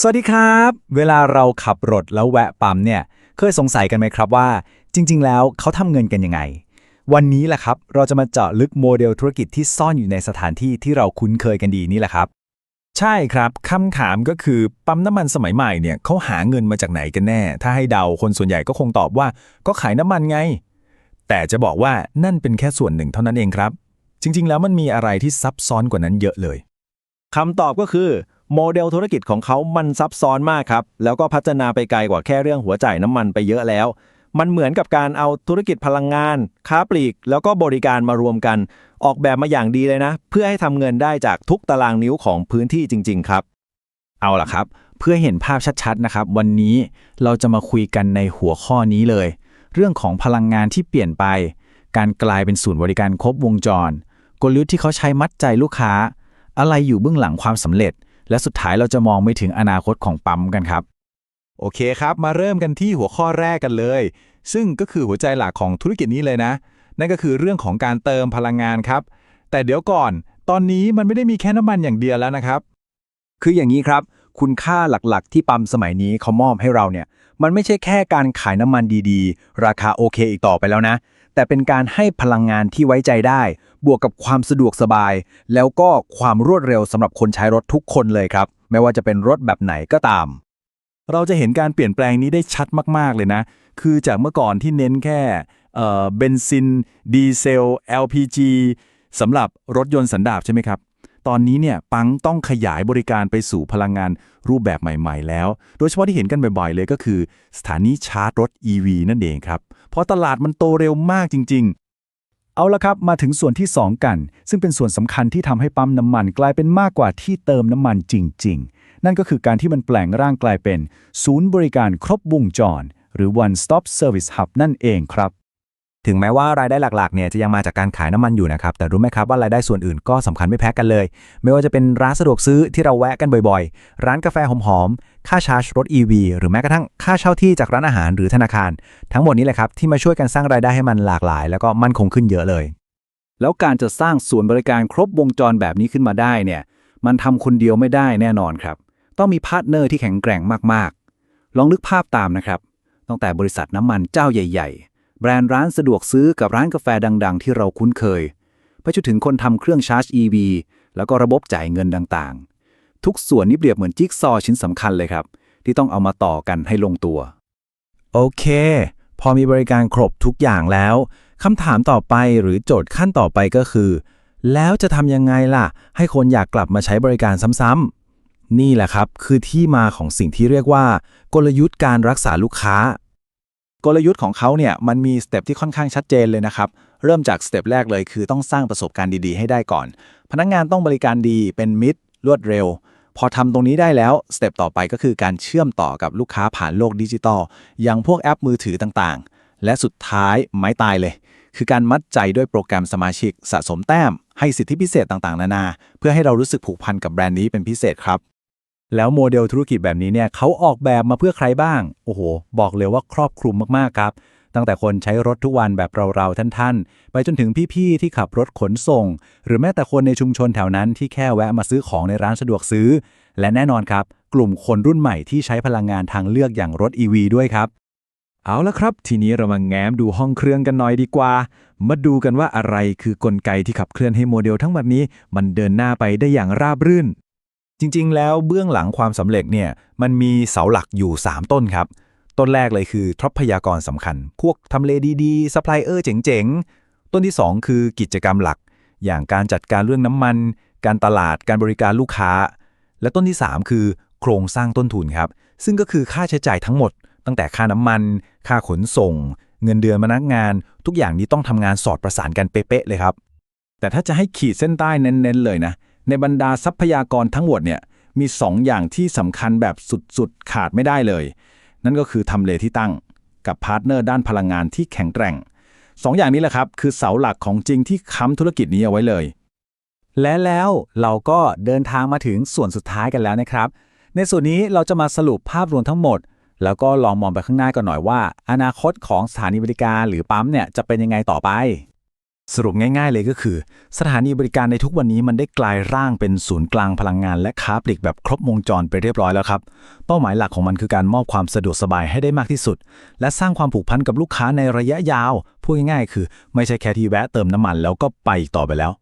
สวัสดีครับ เวลาเราขับรถแล้วแวะปั๊มเนี่ย เคยสงสัยกันไหมครับว่า จริง ๆ แล้วเขาทำเงินกันยังไง วันนี้แหละครับ เราจะมาเจาะลึกโมเดลธุรกิจที่ซ่อนอยู่ในสถานที่ที่เราคุ้นเคยกันดีนี่แหละครับ ใช่ครับคำถามก็คือปั๊มน้ำมันสมัยใหม่เนี่ยเขาหาเงินมาจากไหนกันแน่ ถ้าให้เดาคนส่วนใหญ่ก็คงตอบว่า ก็ขายน้ำมันไง แต่จะบอกว่านั่นเป็นแค่ส่วนหนึ่งเท่านั้นเองครับ จริง ๆ แล้วมันมีอะไรที่ซับซ้อนกว่านั้นเยอะเลยคำตอบก็คือ โมเดลธุรกิจของเขามันซับซ้อนมากครับ แล้วก็พัฒนาไปไกลกว่าแค่เรื่องหัวจ่ายน้ำมันไปเยอะแล้ว มันเหมือนกับการเอาธุรกิจพลังงาน ค้าปลีก แล้วก็บริการมารวมกัน ออกแบบมาอย่างดีเลยนะ เพื่อให้ทำเงินได้จากทุกตารางนิ้วของพื้นที่จริง ๆ ครับ เอาล่ะครับ เพื่อเห็นภาพชัดๆนะครับ วันนี้เราจะมาคุยกันในหัวข้อนี้เลย เรื่องของพลังงานที่เปลี่ยนไป การกลายเป็นศูนย์บริการครบวงจร กลยุทธ์ที่เขาใช้มัดใจลูกค้า อะไรอยู่เบื้องหลังความสำเร็จ และสุดท้ายเราจะมองไปถึงอนาคตของปั๊มกันครับ โอเคครับ มาเริ่มกันที่หัวข้อแรกกันเลย ซึ่งก็คือหัวใจหลักของธุรกิจนี้เลยนะ นั่นก็คือเรื่องของการเติมพลังงานครับ แต่เดี๋ยวก่อน ตอนนี้มันไม่ได้มีแค่น้ำมันอย่างเดียวแล้วนะครับ คืออย่างนี้ครับ คุณค่าหลักๆ ที่ปั๊มสมัยนี้เขามอบให้เราเนี่ย มันไม่ใช่แค่การขายน้ำมันดีๆ ราคาโอเคอีกต่อไปแล้วนะ แต่เป็นการให้พลังงานที่ไว้ใจได้ บวกกับความสะดวกสบาย แล้วก็ความรวดเร็วสำหรับคนใช้รถทุกคนเลยครับ ไม่ว่าจะเป็นรถแบบไหนก็ตาม เราจะเห็นการเปลี่ยนแปลงนี้ได้ชัดมาก ๆ เลยนะ คือจากเมื่อก่อนที่เน้นแค่เบนซิน ดีเซล LPG สำหรับรถยนต์สันดาปใช่ไหมครับ ตอนนี้เนี่ยปังต้องขยายบริการไปสู่พลังงานรูปแบบใหม่ ๆ แล้ว โดยเฉพาะที่เห็นกันบ่อยๆ เลยก็คือ สถานีชาร์จรถ EV นั่นเองครับ เพราะตลาดมันโตเร็วมากจริง ๆเอาละครับ มาถึงส่วนที่ 2 กัน ซึ่งเป็นส่วนสำคัญที่ทำให้ปั๊มน้ำมันกลายเป็นมากกว่าที่เติมน้ำมันจริง ๆ นั่นก็คือการที่มันแปลงร่างกลายเป็น ศูนย์บริการครบวงจร หรือ one stop service hub นั่นเองครับ ถึงแม้ว่ารายได้หลักๆเนี่ยจะยังมาจากการขายน้ำมันอยู่นะครับ แต่รู้ไหมครับว่ารายได้ส่วนอื่นก็สำคัญไม่แพ้กันเลย ไม่ว่าจะเป็นร้านสะดวกซื้อที่เราแวะกันบ่อยๆ ร้านกาแฟหอมๆ ค่าชาร์จรถ EV หรือแม้กระทั่งค่าเช่าที่จากร้านอาหารหรือธนาคาร ทั้งหมดนี้แหละครับที่มาช่วยกันสร้างรายได้ให้มันหลากหลาย แล้วก็มั่นคงขึ้นเยอะเลย แล้วการจะสร้างศูนย์บริการครบวงจรแบบนี้ขึ้นมาได้เนี่ย มันทำคนเดียวไม่ได้แน่นอนครับ ต้องมีพาร์ทเนอร์ที่แข็งแกร่งมากๆ ลองนึกภาพตามนะครับ ตั้งแต่บริษัทน้ำมันเจ้าใหญ่ ๆ แบรนด์ร้านสะดวกซื้อกับร้านกาแฟดัง ๆ ที่เราคุ้นเคย ไปจนถึงคนทำเครื่องชาร์จ EV แล้วก็ระบบจ่ายเงินต่างๆ ทุกส่วนนี้เปรียบเหมือนจิ๊กซอว์ชิ้นสำคัญเลยครับ ที่ต้องเอามาต่อกันให้ลงตัว โอเค พอมีบริการครบทุกอย่างแล้วคำถามต่อไปหรือโจทย์ขั้นต่อไปก็คือ แล้วจะทำยังไงล่ะ ให้คนอยากกลับมาใช้บริการซ้ำๆนี่แหละครับ คือที่มาของสิ่งที่เรียกว่า กลยุทธ์การรักษาลูกค้า กลยุทธ์ของเขาเนี่ยมันมีสเต็ปที่ค่อนข้างชัดเจนเลยนะครับ เริ่มจากสเต็ปแรกเลยคือต้องสร้างประสบการณ์ดีๆให้ได้ก่อน พนักงานต้องบริการดีเป็นมิตรรวดเร็ว พอทำตรงนี้ได้แล้วสเต็ปต่อไปก็คือการเชื่อมต่อกับลูกค้าผ่านโลกดิจิตอลอย่างพวกแอปมือถือต่างๆ และสุดท้ายไม้ตายเลย คือการมัดใจด้วยโปรแกรมสมาชิก สะสมแต้ม ให้สิทธิพิเศษต่างๆ นานา เพื่อให้เรารู้สึกผูกพันกับแบรนด์นี้เป็นพิเศษครับ แล้วโมเดลธุรกิจแบบนี้เนี่ยเขาออกแบบมาเพื่อใครบ้าง โอ้โห บอกเลยว่าครอบคลุมมากๆครับ ตั้งแต่คนใช้รถทุกวันแบบเราๆท่านๆ ไปจนถึงพี่ๆ ที่ขับรถขนส่ง หรือแม้แต่คนในชุมชนแถวนั้นที่แค่แวะมาซื้อของในร้านสะดวกซื้อ และแน่นอนครับ กลุ่มคนรุ่นใหม่ที่ใช้พลังงานทางเลือกอย่างรถ EV ด้วยครับ เอาละครับ ทีนี้เรามาแง้มดูห้องเครื่องกันหน่อยดีกว่า มาดูกันว่าอะไรคือกลไกที่ขับเคลื่อนให้โมเดลทั้งหมดนี้ มันเดินหน้าไปได้อย่างราบรื่น จริง ๆ แล้วเบื้องหลังความสำเร็จเนี่ยมันมีเสาหลักอยู่ 3 ต้นครับ ต้นแรกเลยคือทรัพยากรสำคัญ พวกทำเลดีๆซัพพลายเออร์เจ๋งๆ ต้นที่ 2 คือกิจกรรมหลัก อย่างการจัดการเรื่องน้ำมัน การตลาดการบริการลูกค้า และต้นที่ 3 คือ โครงสร้างต้นทุนครับ ซึ่งก็คือค่าใช้จ่ายทั้งหมด ตั้งแต่ค่าน้ำมัน ค่าขนส่ง เงินเดือนพนักงาน ทุกอย่างนี้ต้องทำงานสอดประสานกันเป๊ะๆเลยครับแต่ถ้าจะให้ขีดเส้นใต้เน้นๆเลยนะ ในบรรดาทรัพยากรทั้งหมดเนี่ยมี2อย่างที่สำคัญแบบสุดๆ ขาดไม่ได้เลย นั่นก็คือทำเลที่ตั้งกับพาร์ทเนอร์ด้านพลังงานที่แข็งแกร่ง2อย่างนี้แหละครับ คือเสาหลักของจริงที่ค้ำธุรกิจนี้เอาไว้เลย และแล้วเราก็เดินทางมาถึงส่วนสุดท้ายกันแล้วนะครับ ในส่วนนี้เราจะมาสรุปภาพรวมทั้งหมด แล้วก็ลองมองไปข้างหน้ากันหน่อยว่า อนาคตของสถานีบริการหรือปั๊มเนี่ยจะเป็นยังไงต่อไป สรุปง่ายๆเลยก็คือ สถานีบริการในทุกวันนี้มันได้กลายร่างเป็นศูนย์กลางพลังงานและค้าปลีกแบบครบวงจรไปเรียบร้อยแล้วครับ เป้าหมายหลักของมันคือการมอบความสะดวกสบายให้ได้มากที่สุด และสร้างความผูกพันกับลูกค้าในระยะยาว พูดง่ายๆ คือ ไม่ใช่แค่ที่แวะเติมน้ำมันแล้วก็ไปต่อไปแล้ว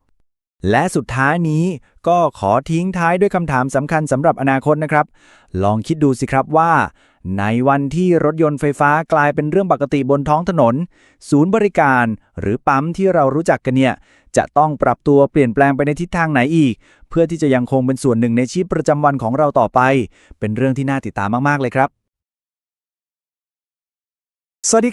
และสุดท้ายนี้ก็ขอทิ้งท้ายด้วยคำถามสำคัญสำหรับอนาคตนะครับ ลองคิดดูสิครับว่า ในวันที่รถยนต์ไฟฟ้ากลายเป็นเรื่องปกติบนท้องถนน ศูนย์บริการ หรือปั๊มที่เรารู้จักกันเนี่ย จะต้องปรับตัวเปลี่ยนแปลงไปในทิศทางไหนอีก เพื่อที่จะยังคงเป็นส่วนหนึ่งในชีวิตประจำวันของเราต่อไป เป็นเรื่องที่น่าติดตามมาก ๆ เลยครับ สวัสดีครับ